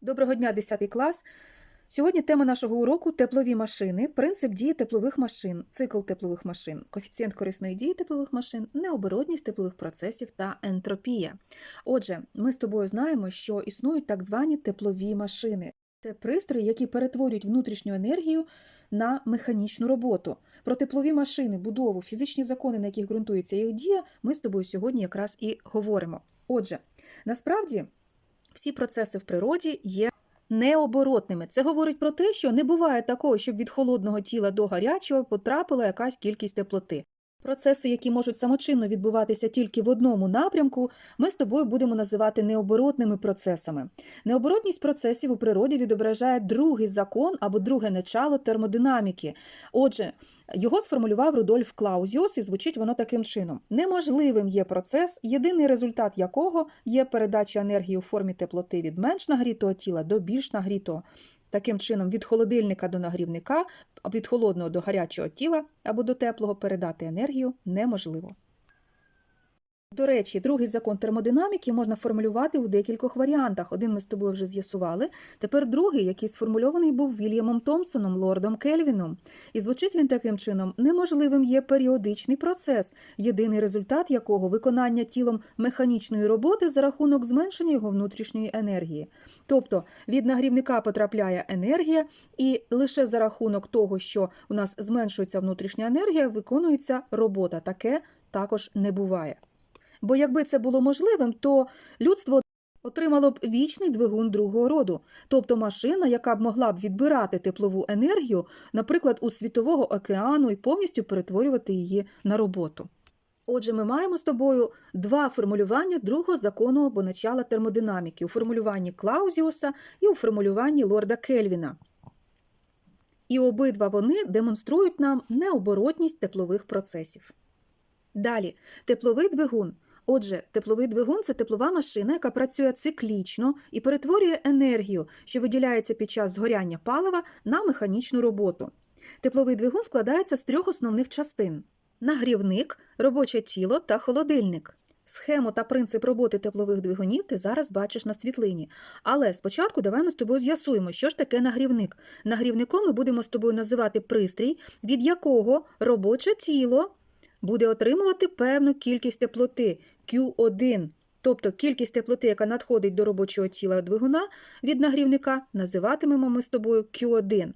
Доброго дня, 10 клас. Сьогодні тема нашого уроку теплові машини, принцип дії теплових машин, цикл теплових машин, коефіцієнт корисної дії теплових машин, необоротність теплових процесів та ентропія. Отже, ми з тобою знаємо, що існують так звані теплові машини. Це пристрої, які перетворюють внутрішню енергію на механічну роботу. Про теплові машини, будову, фізичні закони, на яких ґрунтується їх дія, ми з тобою сьогодні якраз і говоримо. Отже, насправді всі процеси в природі є необоротними. Це говорить про те, що не буває такого, щоб від холодного тіла до гарячого потрапила якась кількість теплоти. Процеси, які можуть самочинно відбуватися тільки в одному напрямку, ми з тобою будемо називати необоротними процесами. Необоротність процесів у природі відображає другий закон або друге начало термодинаміки. Отже, його сформулював Рудольф Клаузіус, і звучить воно таким чином: неможливим є процес, єдиний результат якого є передача енергії у формі теплоти від менш нагрітого тіла до більш нагрітого. Таким чином, від холодильника до нагрівника, від холодного до гарячого тіла або до теплого передати енергію неможливо. До речі, другий закон термодинаміки можна формулювати у декількох варіантах. Один ми з тобою вже з'ясували. Тепер другий, який сформульований був Вільямом Томпсоном, лордом Кельвіном. І звучить він таким чином: неможливим є періодичний процес, єдиний результат якого виконання тілом механічної роботи за рахунок зменшення його внутрішньої енергії. Тобто від нагрівника потрапляє енергія, і лише за рахунок того, що у нас зменшується внутрішня енергія, виконується робота. Таке також не буває. Бо якби це було можливим, то людство отримало б вічний двигун другого роду, тобто машина, яка б могла б відбирати теплову енергію, наприклад, у світового океану і повністю перетворювати її на роботу. Отже, ми маємо з тобою два формулювання другого закону або начала термодинаміки у формулюванні Клаузіуса і у формулюванні лорда Кельвіна. І обидва вони демонструють нам необоротність теплових процесів. Далі, тепловий двигун. Отже, тепловий двигун це теплова машина, яка працює циклічно і перетворює енергію, що виділяється під час згоряння палива, на механічну роботу. Тепловий двигун складається з трьох основних частин: нагрівник, робоче тіло та холодильник. Схему та принцип роботи теплових двигунів ти зараз бачиш на світлині. Але спочатку давай ми з тобою з'ясуємо, що ж таке нагрівник. Нагрівником ми будемо з тобою називати пристрій, від якого робоче тіло буде отримувати певну кількість теплоти Q1, тобто кількість теплоти, яка надходить до робочого тіла двигуна від нагрівника, називатимемо ми з тобою Q1.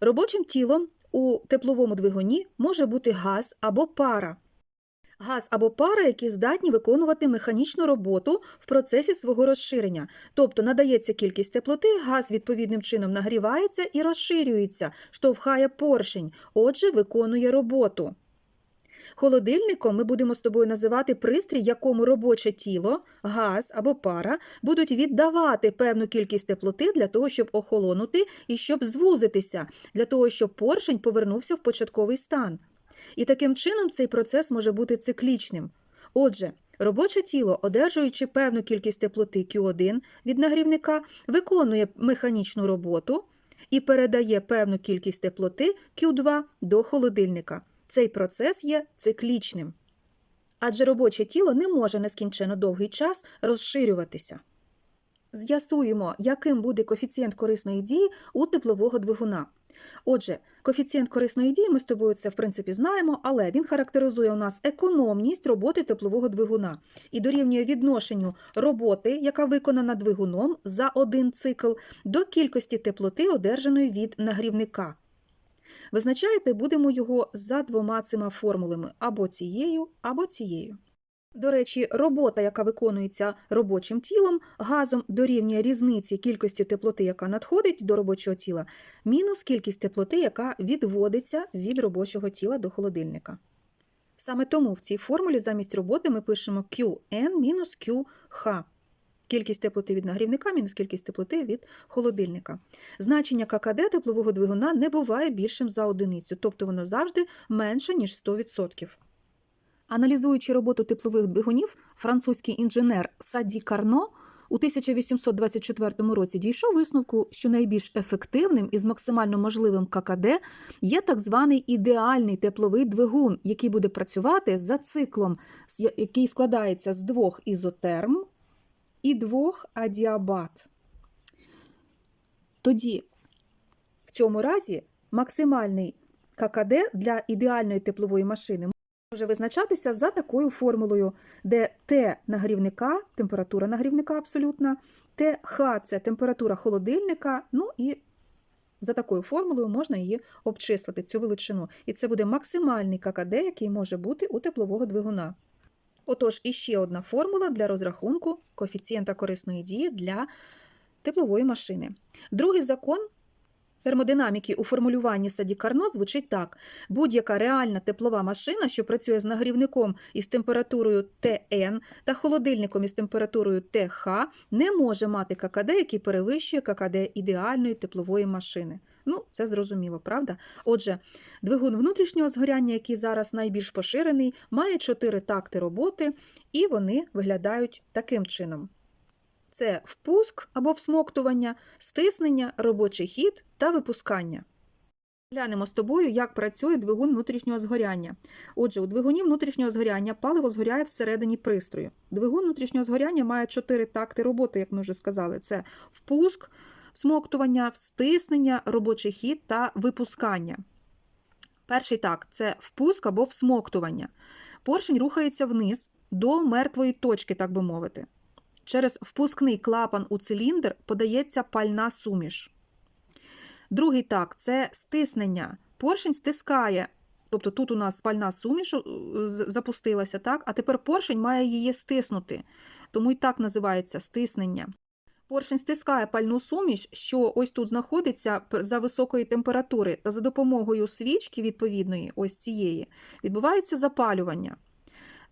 Робочим тілом у тепловому двигуні може бути газ або пара. Газ або пара, які здатні виконувати механічну роботу в процесі свого розширення. Тобто надається кількість теплоти, газ відповідним чином нагрівається і розширюється, штовхає поршень, отже, виконує роботу. Холодильником ми будемо з тобою називати пристрій, якому робоче тіло, газ або пара будуть віддавати певну кількість теплоти для того, щоб охолонути і щоб звузитися, для того, щоб поршень повернувся в початковий стан. І таким чином цей процес може бути циклічним. Отже, робоче тіло, одержуючи певну кількість теплоти Q1 від нагрівника, виконує механічну роботу і передає певну кількість теплоти Q2 до холодильника. Цей процес є циклічним. Адже робоче тіло не може нескінченно довгий час розширюватися. З'ясуємо, яким буде коефіцієнт корисної дії у теплового двигуна. Отже, коефіцієнт корисної дії ми з тобою це в принципі знаємо, але він характеризує у нас економність роботи теплового двигуна і дорівнює відношенню роботи, яка виконана двигуном за один цикл, до кількості теплоти, одержаної від нагрівника. Визначаєте будемо його за двома цими формулами або цією, або цією. До речі, робота, яка виконується робочим тілом, газом дорівнює різниці кількості теплоти, яка надходить до робочого тіла, мінус кількість теплоти, яка відводиться від робочого тіла до холодильника. Саме тому в цій формулі замість роботи ми пишемо Qn QH. Кількість теплоти від нагрівника мінус кількість теплоти від холодильника. Значення ККД теплового двигуна не буває більшим за одиницю, тобто воно завжди менше, ніж 100%. Аналізуючи роботу теплових двигунів, французький інженер Саді Карно у 1824 році дійшов висновку, що найбільш ефективним і з максимально можливим ККД є так званий ідеальний тепловий двигун, який буде працювати за циклом, який складається з двох ізотерм і двох адіабат. тоді в цьому разі максимальний ККД для ідеальної теплової машини може визначатися за такою формулою, де Т нагрівника, температура нагрівника абсолютна, ТХ це температура холодильника, ну і за такою формулою можна її обчислити, цю величину. І це буде максимальний ККД, який може бути у теплового двигуна. Отож, іще одна формула для розрахунку коефіцієнта корисної дії для теплової машини. Другий закон термодинаміки у формулюванні Саді Карно звучить так: будь-яка реальна теплова машина, що працює з нагрівником із температурою ТН та холодильником із температурою ТХ, не може мати ККД, який перевищує ККД ідеальної теплової машини. Ну, це зрозуміло, правда? Отже, двигун внутрішнього згоряння, який зараз найбільш поширений, має чотири такти роботи, і вони виглядають таким чином. Це впуск або всмоктування, стиснення, робочий хід та випускання. Глянемо з тобою, як працює двигун внутрішнього згоряння. Отже, у двигуні внутрішнього згоряння паливо згоряє всередині пристрою. Двигун внутрішнього згоряння має чотири такти роботи, як ми вже сказали: це впуск, всмоктування, стиснення, робочий хід та випускання. Перший так це впуск або всмоктування. Поршень рухається вниз до мертвої точки, так би мовити. Через впускний клапан у циліндр подається пальна суміш. Другий так це стиснення. Поршень стискає, тобто тут у нас пальна суміш е, запустилася, так? а тепер поршень має її стиснути. Тому і так називається стиснення. Поршень стискає пальну суміш, що ось тут знаходиться за високої температури, та за допомогою свічки відповідної, ось цієї, відбувається запалювання.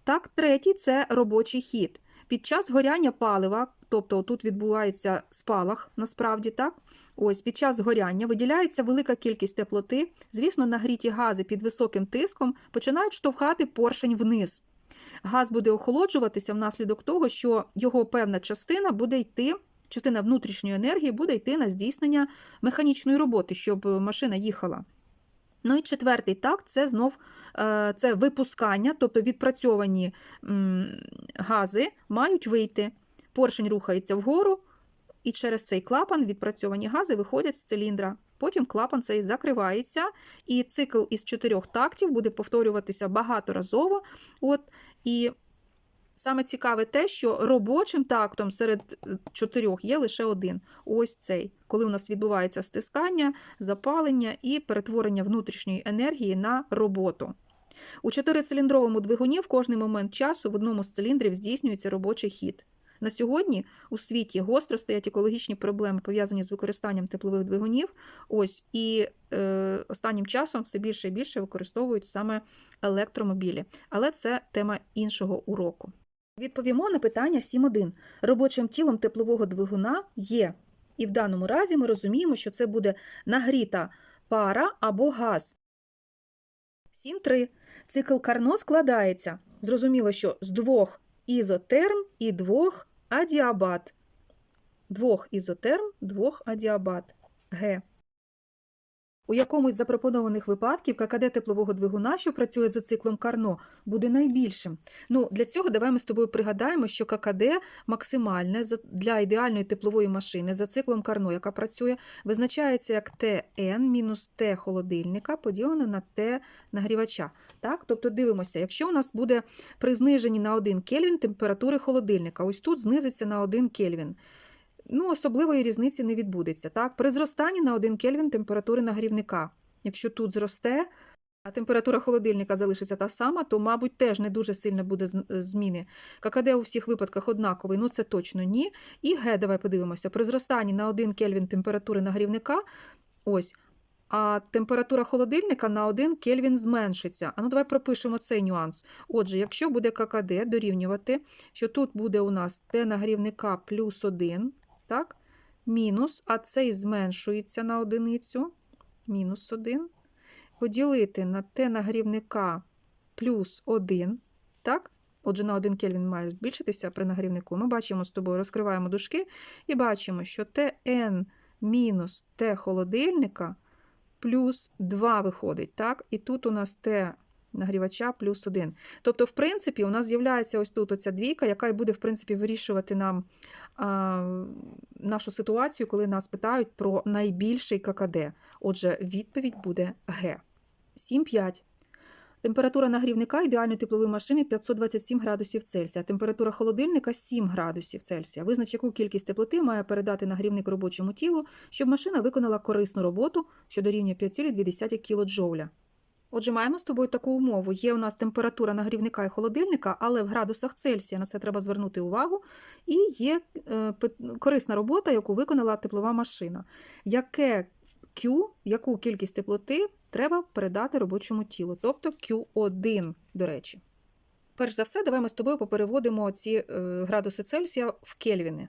Так, третій це робочий хід. Під час горяння палива, тобто тут відбувається спалах, насправді так. Ось під час горяння виділяється велика кількість теплоти. Звісно, нагріті гази під високим тиском починають штовхати поршень вниз. Газ буде охолоджуватися внаслідок того, що його певна частина буде йти, частина внутрішньої енергії буде йти на здійснення механічної роботи, щоб машина їхала. Ну і четвертий так, це знов е, це випускання, тобто відпрацьовані гази мають вийти. Поршень рухається вгору, і через цей клапан відпрацьовані гази виходять з циліндра. Потім клапан цей закривається, і цикл із чотирьох тактів буде повторюватися багаторазово. От, і саме цікаве те, що робочим тактом серед е, чотирьох є лише один. Ось цей, коли у нас відбувається стискання, запалення і перетворення внутрішньої енергії на роботу. У чотирициліндровому двигуні в кожний момент часу в одному з циліндрів здійснюється робочий хід. На сьогодні у світі гостро стоять екологічні проблеми, пов'язані з використанням теплових двигунів. Ось і е, останнім часом все більше і більше використовують саме електромобілі. Але це тема іншого уроку. Відповімо на питання 7.1. Робочим тілом теплового двигуна є. І в даному разі ми розуміємо, що це буде нагріта пара або газ. 7.3. Цикл Карно складається. Зрозуміло, що з двох ізотерм і двох адіабат. Двох ізотерм, двох адіабат. Г. У якомусь з запропонованих випадків ККД теплового двигуна, що працює за циклом Карно, буде найбільшим. Ну, для цього давай ми з тобою пригадаємо, що ККД максимальне для ідеальної теплової машини за циклом Карно, яка працює, визначається як ТН мінус Т холодильника поділене на Т нагрівача. Так? Тобто дивимося, якщо у нас буде при зниженні на 1 Кельвін температури холодильника, ось тут знизиться на 1 Кельвін. Ну, особливої різниці не відбудеться. Так? При зростанні на 1 Кельвін температури нагрівника. Якщо тут зросте, а температура холодильника залишиться та сама, то, мабуть, теж не дуже сильно буде зміни. ККД у всіх випадках однаковий, ну це точно ні. І Г, давай подивимося. При зростанні на 1 Кельвін температури нагрівника, ось, а температура холодильника на 1 Кельвін зменшиться. А ну давай пропишемо цей нюанс. Отже, якщо буде ККД дорівнювати, що тут буде у нас Т нагрівника плюс 1, так? мінус, а цей зменшується на одиницю, мінус 1, поділити на Т нагрівника плюс 1, так? Отже, на 1 Кельвін має збільшитися при нагрівнику. Ми бачимо з тобою, розкриваємо дужки і бачимо, що Тн мінус Т холодильника плюс 2 виходить, так? І тут у нас Т нагрівача плюс 1. Тобто, в принципі, у нас з'являється ось тут оця двійка, яка й буде, в принципі, вирішувати нам а, нашу ситуацію, коли нас питають про найбільший ККД. Отже, відповідь буде Г. 7,5. Температура нагрівника ідеальної теплової машини 527 градусів Цельсія. Температура холодильника 7 градусів Цельсія. Визнач, яку кількість теплоти має передати нагрівник робочому тілу, щоб машина виконала корисну роботу, що дорівнює 5,2 кілоджоуля. Отже, маємо з тобою таку умову. Є у нас температура нагрівника і холодильника, але в градусах Цельсія на це треба звернути увагу. І є е, корисна робота, яку виконала теплова машина. Яке Q, яку кількість теплоти треба передати робочому тілу, тобто Q1, до речі. Перш за все, давай ми з тобою попереводимо ці е, градуси Цельсія в кельвіни.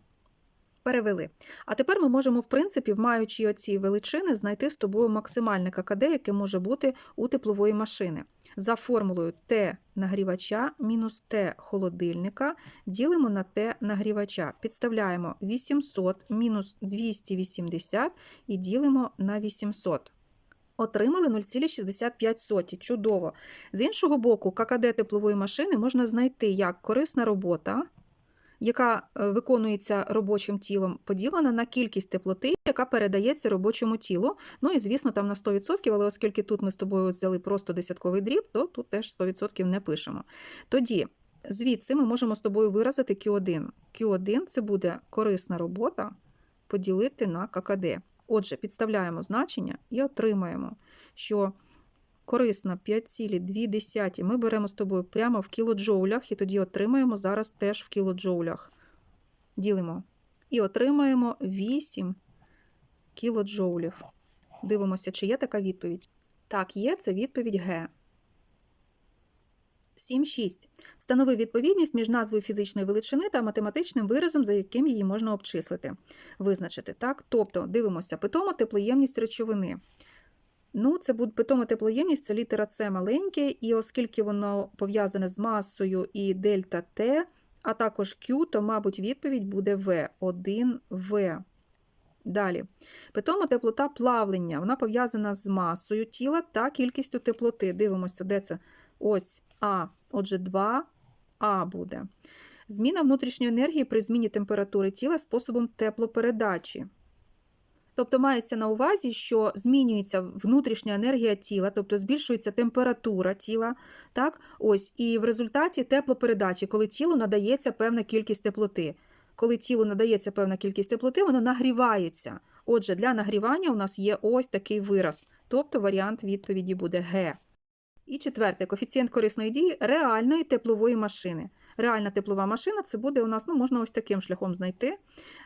Перевели. А тепер ми можемо, в принципі, маючи оці величини, знайти з тобою максимальне ККД, яке може бути у теплової машини. За формулою Т нагрівача мінус Т холодильника ділимо на Т нагрівача. Підставляємо 800 мінус 280 і ділимо на 800. Отримали 0,65. Чудово. З іншого боку, ККД теплової машини можна знайти як корисна робота, яка е, виконується робочим тілом, поділена на кількість теплоти, яка передається робочому тілу. Ну і, звісно, там на 100%, але оскільки тут ми з тобою взяли просто десятковий дріб, то тут теж 100% не пишемо. Тоді, звідси ми можемо з тобою виразити Q1. Q1 це буде корисна робота поділити на ККД. Отже, підставляємо значення і отримаємо, що корисна 5,2 ми беремо з тобою прямо в кілоджоулях, і тоді отримаємо зараз теж в кілоджоулях. Ділимо. І отримаємо 8 кілоджоулів. Дивимося, чи є така відповідь. Так, є, це відповідь Г. 7.6. Встанови відповідність між назвою фізичної величини та математичним виразом, за яким її можна обчислити. Визначити. Так? Тобто, дивимося, питома теплоємність речовини. Ну, це буде питома теплоємність, це літера С маленьке, і оскільки воно пов'язане з масою і дельта Т, а також Q, то, мабуть, відповідь буде В. 1В. Далі. Питома теплота плавлення. Вона пов'язана з масою тіла та кількістю теплоти. Дивимося, де це? Ось А. Отже, 2А буде. Зміна внутрішньої енергії при зміні температури тіла способом теплопередачі. Тобто мається на увазі, що змінюється внутрішня енергія тіла, тобто збільшується температура тіла, так? Ось, і в результаті теплопередачі, коли тілу надається певна кількість теплоти. Коли тілу надається певна кількість теплоти, воно нагрівається. Отже, для нагрівання у нас є ось такий вираз, тобто варіант відповіді буде Г. І четверте, коефіцієнт корисної дії реальної теплової машини. Реальна теплова машина це буде у нас, ну, можна ось таким шляхом знайти.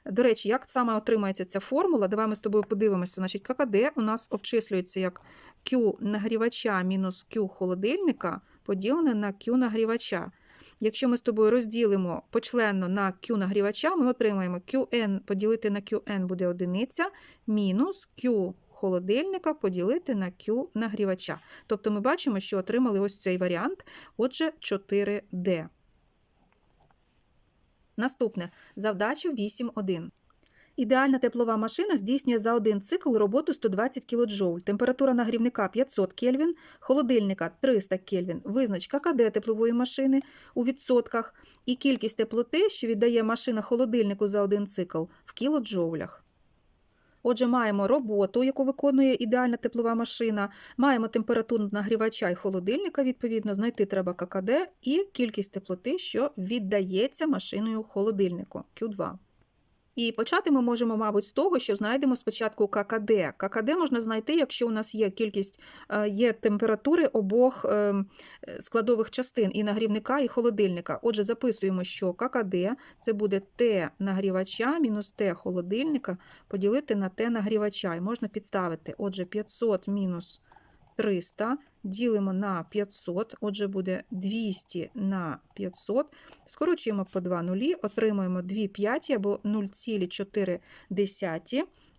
До речі, як саме отримається ця формула? Давай ми з тобою подивимося. Значить, ККД у нас обчислюється як Q нагрівача мінус Q холодильника поділене на Q нагрівача. Якщо ми з тобою розділимо почленно на Q нагрівача, ми отримаємо QN поділити на QN буде одиниця, мінус Q холодильника поділити на Q нагрівача. Тобто ми бачимо, що отримали ось цей варіант, отже, 4D. Наступне завдача 8.1. Ідеальна теплова машина здійснює за один цикл роботу 120 кДж. Температура нагрівника 500 Кельвін, холодильника 300 Кельвін, визначка КД теплової машини у відсотках і кількість теплоти, що віддає машина холодильнику за один цикл в кілоджоулях. Отже, маємо роботу, яку виконує ідеальна теплова машина, маємо температуру нагрівача і холодильника, відповідно, знайти треба ККД і кількість теплоти, що віддається машиною холодильнику Q2. І почати ми можемо, мабуть, з того, що знайдемо спочатку ККД. ККД можна знайти, якщо у нас є кількість, е, є температури обох е, складових частин і нагрівника, і холодильника. Отже, записуємо, що ККД це буде Т нагрівача мінус Т холодильника поділити на Т нагрівача. І можна підставити. Отже, 500 мінус 300 ділимо на 500, отже, буде 200 на 500. Скорочуємо по 2 нулі, отримуємо 2 п'яті або 0,4.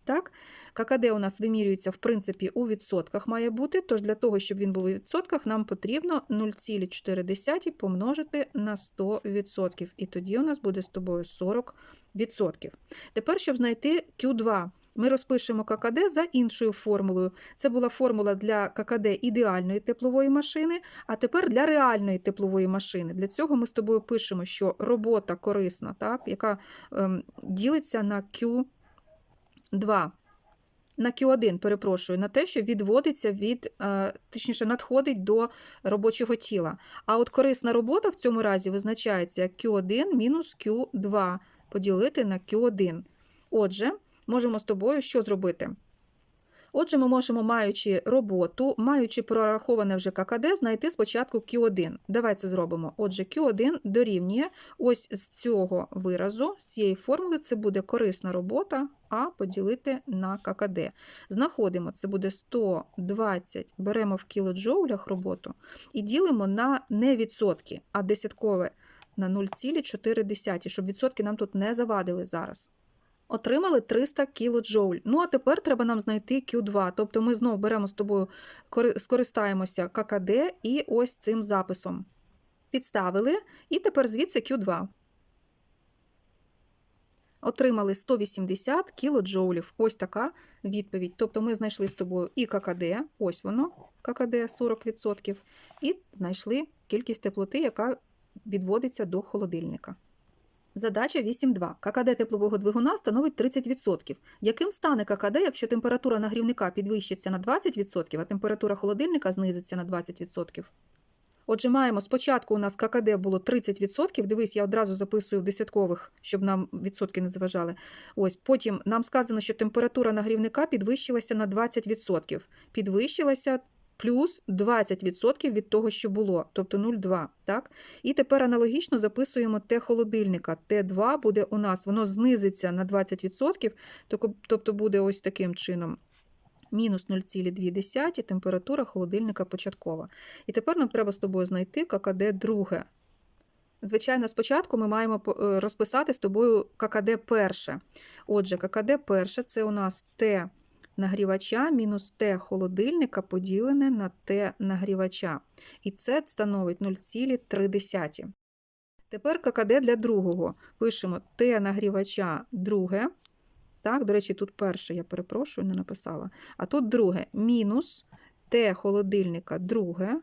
Так? ККД у нас вимірюється, в принципі, у відсотках має бути, тож для того, щоб він був у відсотках, нам потрібно 0,4 помножити на 100%. І тоді у нас буде з тобою 40%. Тепер, щоб знайти Q2, ми розпишемо ККД за іншою формулою. Це була формула для ККД ідеальної теплової машини, а тепер для реальної теплової машини. Для цього ми з тобою пишемо, що робота корисна, так, яка ем, ділиться на Q2. На Q1, перепрошую, на те, що відводиться від, е, точніше, надходить до робочого тіла. А от корисна робота в цьому разі визначається Q1 мінус Q2 поділити на Q1. Отже, можемо з тобою що зробити? Отже, ми можемо, маючи роботу, маючи прораховане вже ККД, знайти спочатку Q1. Давай це зробимо. Отже, Q1 дорівнює ось з цього виразу, з цієї формули, це буде корисна робота, А поділити на ККД. Знаходимо, це буде 120, беремо в кілоджоулях роботу і ділимо на не відсотки, а десяткове на 0,4, щоб відсотки нам тут не завадили зараз. Отримали 300 кілоджоуль. Ну, а тепер треба нам знайти Q2. Тобто ми знову беремо з тобою, скористаємося ККД і ось цим записом. Підставили, і тепер звідси Q2. Отримали 180 кілоджоулів. Ось така відповідь. Тобто ми знайшли з тобою і ККД, ось воно, ККД 40%, і знайшли кількість теплоти, яка відводиться до холодильника. Задача 8.2. ККД теплового двигуна становить 30%. Яким стане ККД, якщо температура нагрівника підвищиться на 20%, а температура холодильника знизиться на 20%? Отже, маємо спочатку у нас ККД було 30%. Дивись, я одразу записую в десяткових, щоб нам відсотки не заважали. Ось потім нам сказано, що температура нагрівника підвищилася на 20%. Підвищилася плюс 20% від того, що було, тобто 0,2. Так? І тепер аналогічно записуємо Т холодильника. Т2 буде у нас, воно знизиться на 20%, тобто буде ось таким чином. Мінус 0,2 температура холодильника початкова. І тепер нам треба з тобою знайти ККД друге. Звичайно, спочатку ми маємо е, розписати з тобою ККД перше. Отже, ККД перше це у нас Т нагрівача мінус Т холодильника поділене на Т нагрівача. І це становить 0,3. Тепер ККД для другого. Пишемо Т нагрівача друге. Так, до речі, тут перше, я перепрошую, не написала. А тут друге мінус Т холодильника друге,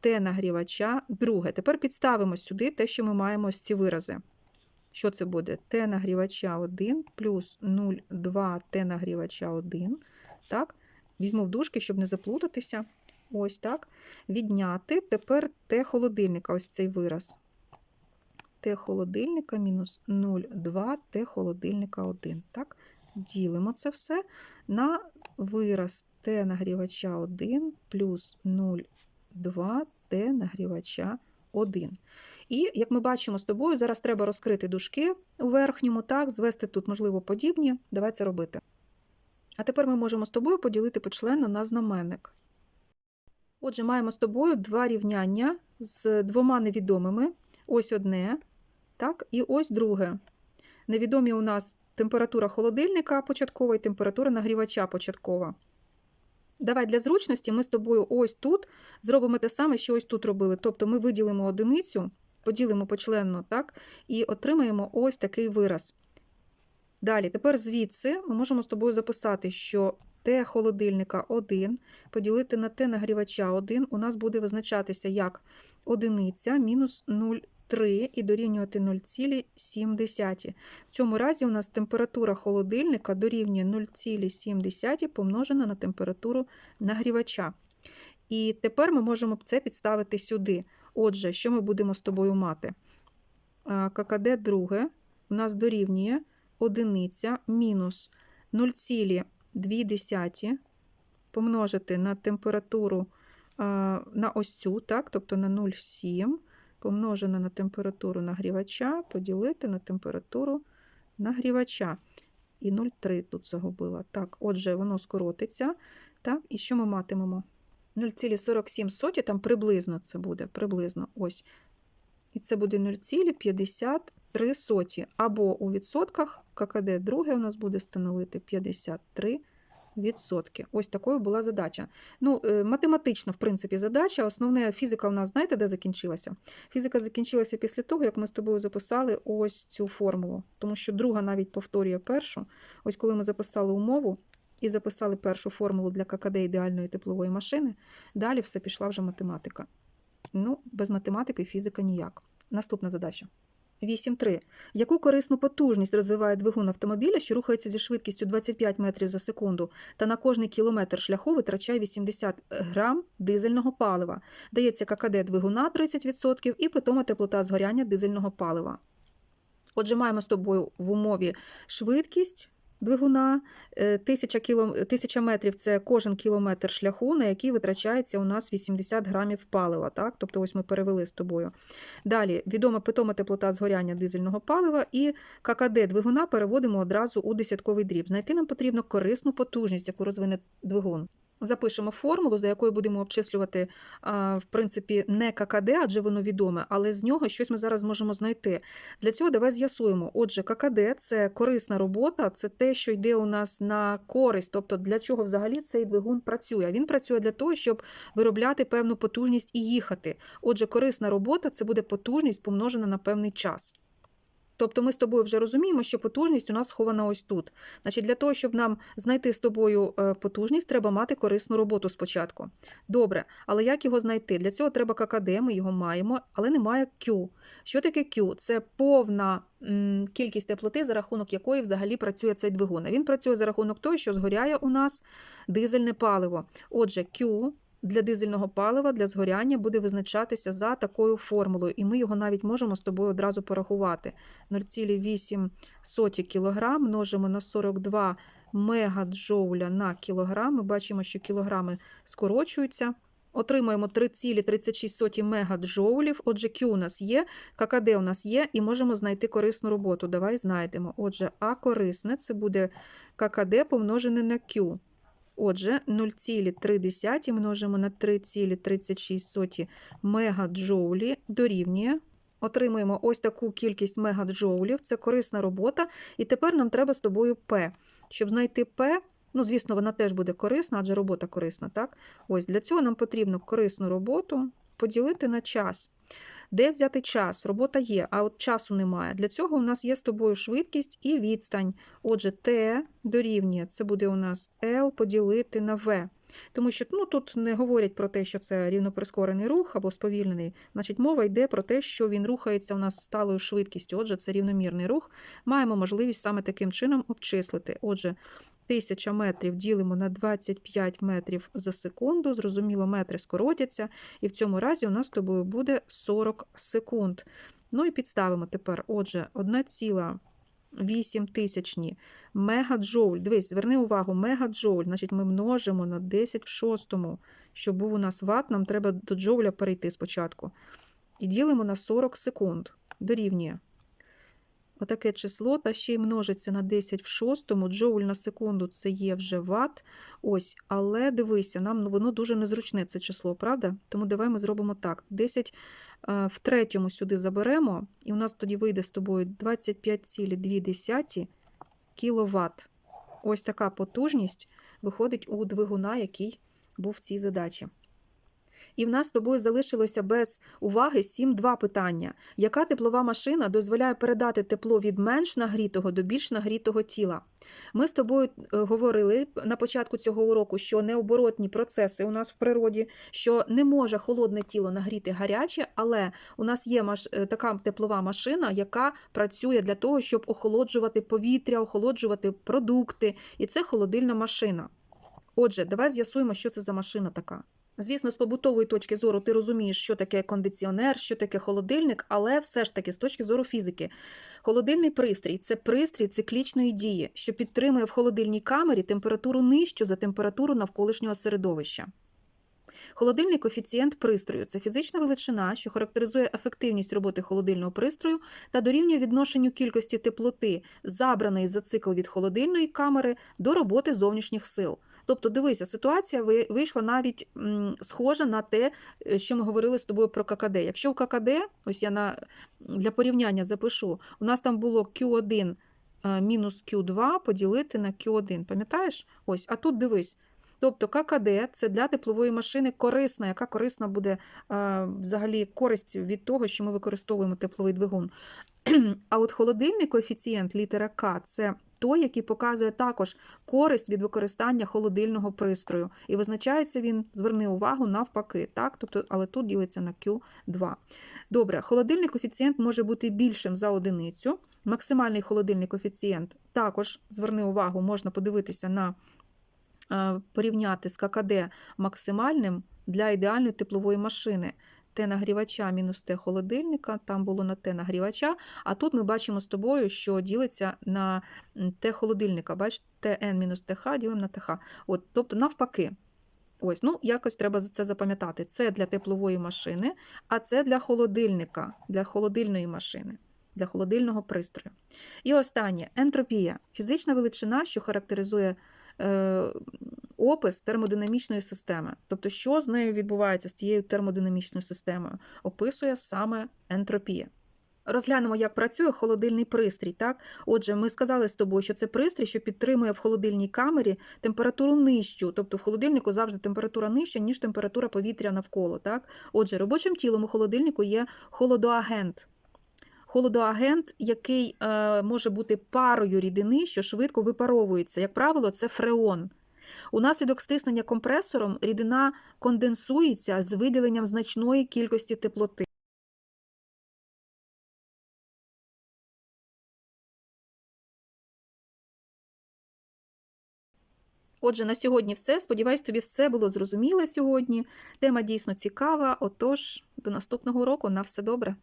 Т нагрівача друге. Тепер підставимо сюди те, що ми маємо ось ці вирази. Що це буде? Т нагрівача 1 плюс 0,2 Т нагрівача 1. Так? Візьму в дужки, щоб не заплутатися. Ось так. Відняти тепер Т холодильника, ось цей вираз. Т холодильника мінус 0,2 Т холодильника 1. Так? Ділимо це все на вираз Т нагрівача 1 плюс 0,2 Т нагрівача 1. І, як ми бачимо з тобою, зараз треба розкрити дужки у верхньому, так, звести тут, можливо, подібні. Давай це робити. А тепер ми можемо з тобою поділити почленно на знаменник. Отже, маємо з тобою два рівняння з двома невідомими. Ось одне, так, і ось друге. Невідомі у нас температура холодильника початкова і температура нагрівача початкова. Давай для зручності ми з тобою ось тут зробимо те саме, що ось тут робили. Тобто ми виділимо одиницю, поділимо почленно, так, і отримаємо ось такий вираз. Далі, тепер звідси ми можемо з тобою записати, що Т холодильника 1 поділити на Т нагрівача 1 у нас буде визначатися як одиниця мінус 0,3 і дорівнювати 0,7. В цьому разі у нас температура холодильника дорівнює 0,7 помножена на температуру нагрівача. І тепер ми можемо це підставити сюди. Отже, що ми будемо з тобою мати? ККД друге у нас дорівнює одиниця мінус 0,2 помножити на температуру на ось цю, так, тобто на 0,7 помножено на температуру нагрівача, поділити на температуру нагрівача. І 0,3 тут загубила. Так, отже, воно скоротиться. Так, і що ми матимемо? 0,47 там приблизно це буде, приблизно ось. І це буде 0,53 соті. Або у відсотках ККД друге у нас буде становити 53 відсотки. Ось такою була задача. Ну, е, математична, в принципі, задача. Основне фізика у нас, знаєте, де закінчилася? Фізика закінчилася після того, як ми з тобою записали ось цю формулу. Тому що друга навіть повторює першу. Ось коли ми записали умову і записали першу формулу для ККД ідеальної теплової машини, далі все пішла вже математика. Ну, без математики фізика ніяк. Наступна задача. 8.3. Яку корисну потужність розвиває двигун автомобіля, що рухається зі швидкістю 25 метрів за секунду, та на кожний кілометр шляху витрачає 80 грам дизельного палива. Дається ККД двигуна 30% і питома теплота згоряння дизельного палива. Отже, маємо з тобою в умові швидкість двигуна, Тисяча 1000, кіло... 1000 метрів це кожен кілометр шляху, на який витрачається у нас 80 грамів палива. Так? Тобто ось ми перевели з тобою. Далі відома питома теплота згоряння дизельного палива і ККД двигуна переводимо одразу у десятковий дріб. Знайти нам потрібно корисну потужність, яку розвине двигун. Запишемо формулу, за якою будемо обчислювати, в принципі, не ККД, адже воно відоме, але з нього щось ми зараз зможемо знайти. Для цього давай з'ясуємо. Отже, ККД це корисна робота, це те, що йде у нас на користь. Тобто, для чого взагалі цей двигун працює? Він працює для того, щоб виробляти певну потужність і їхати. Отже, корисна робота це буде потужність помножена на певний час. Тобто ми з тобою вже розуміємо, що потужність у нас схована ось тут. Значить, для того, щоб нам знайти з тобою е, потужність, треба мати корисну роботу спочатку. Добре, але як його знайти? Для цього треба ККД, ми його маємо, але немає Q. Що таке Q? Це повна кількість теплоти, за рахунок якої взагалі працює цей двигун. Він працює за рахунок того, що згоряє у нас дизельне паливо. Отже, Q для дизельного палива для згоряння буде визначатися за такою формулою, і ми його навіть можемо з тобою одразу порахувати. 0,8 кг множимо на 42 мегаджоуля на кілограм. Ми бачимо, що кілограми скорочуються. Отримуємо 3,36 мегаджоулів. Отже, Q у нас є, ККД у нас є, і можемо знайти корисну роботу. Давай знайдемо. Отже, А корисне це буде ККД помножене на Q. Отже, 0,3 множимо на 3,36 мегаджоулі дорівнює. Отримуємо ось таку кількість мегаджоулів. Це корисна робота. І тепер нам треба з тобою P. Щоб знайти P, ну, звісно, вона теж буде корисна, адже робота корисна. так? Ось Для цього нам потрібно корисну роботу поділити на час. Де взяти час? Робота є, а от часу немає. Для цього у нас є з тобою швидкість і відстань. Отже, Т дорівнює, це буде у нас L поділити на V. Тому що ну, тут не говорять про те, що це рівноприскорений рух або сповільнений. Значить, мова йде про те, що він рухається у нас сталою швидкістю. Отже, це рівномірний рух. Маємо можливість саме таким чином обчислити. Отже, 1000 метрів ділимо на 25 метрів за секунду. Зрозуміло, метри скоротяться, і в цьому разі у нас з тобою буде 40 секунд. Ну і підставимо тепер, отже, 1,8 тисячні мегаджоуль. Дивись, зверни увагу, мегаджоуль, значить ми множимо на 10 в шостому. Щоб був у нас ват, нам треба до джоуля перейти спочатку. І ділимо на 40 секунд. Дорівнює. Отаке число, та ще й множиться на 10 в шостому, джоуль на секунду це є вже ват. Ось, але дивися, нам воно дуже незручне це число, правда? Тому давай ми зробимо так: 10 е, в третьому сюди заберемо, і у нас тоді вийде з тобою 25,2 кВт. Ось така потужність виходить у двигуна, який був в цій задачі. І в нас з тобою залишилося без уваги 7-2 питання. Яка теплова машина дозволяє передати тепло від менш нагрітого до більш нагрітого тіла? Ми з тобою е, говорили на початку цього уроку, що необоротні процеси у нас в природі, що не може холодне тіло нагріти гаряче, але у нас є е, така теплова машина, яка працює для того, щоб охолоджувати повітря, охолоджувати продукти. І це холодильна машина. Отже, давай з'ясуємо, що це за машина така. Звісно, з побутової точки зору ти розумієш, що таке кондиціонер, що таке холодильник, але все ж таки, з точки зору фізики, холодильний пристрій це пристрій циклічної дії, що підтримує в холодильній камері температуру нижчу за температуру навколишнього середовища. Холодильний коефіцієнт пристрою це фізична величина, що характеризує ефективність роботи холодильного пристрою та дорівнює відношенню кількості теплоти, забраної за цикл від холодильної камери до роботи зовнішніх сил. Тобто, дивися, ситуація вийшла навіть схожа на те, е, що ми говорили з тобою про ККД. Якщо в ККД, ось я на, для порівняння запишу, у нас там було Q1 е, мінус Q2 поділити на Q1. Пам'ятаєш? Ось, а тут дивись. Тобто ККД це для теплової машини корисна, яка корисна буде е, взагалі користь від того, що ми використовуємо тепловий двигун. А от холодильний коефіцієнт літера К це той, який показує також користь від використання холодильного пристрою. І визначається він, зверни увагу, навпаки. Так? Тобто, але тут ділиться на Q2. Добре, холодильний коефіцієнт може бути більшим за одиницю. Максимальний холодильний коефіцієнт також, зверни увагу, можна подивитися на порівняти з ККД максимальним для ідеальної теплової машини. Т нагрівача мінус Т холодильника, там було на Т нагрівача, а тут ми бачимо з тобою, що ділиться на м, Т холодильника. Бач, ТН мінус ТХ ділимо на ТХ. От, тобто навпаки. Ось, ну якось треба це запам'ятати. Це для теплової машини, а це для холодильника, для холодильної машини, для холодильного пристрою. І останнє ентропія фізична величина, що характеризує е, опис термодинамічної системи. Тобто, що з нею відбувається з тією термодинамічною системою, описує саме ентропія. Розглянемо, як працює холодильний пристрій. Так? Отже, ми сказали з тобою, що це пристрій, що підтримує в холодильній камері температуру нижчу, тобто в холодильнику завжди температура нижча, ніж температура повітря навколо. Так? Отже, робочим тілом у холодильнику є холодоагент. Холодоагент, який е, може бути парою рідини, що швидко випаровується. Як правило, це фреон. Унаслідок стиснення компресором рідина конденсується з виділенням значної кількості теплоти. Отже, на сьогодні все. Сподіваюсь, тобі все було зрозуміло сьогодні. Тема дійсно цікава. Отож, до наступного уроку. На все добре.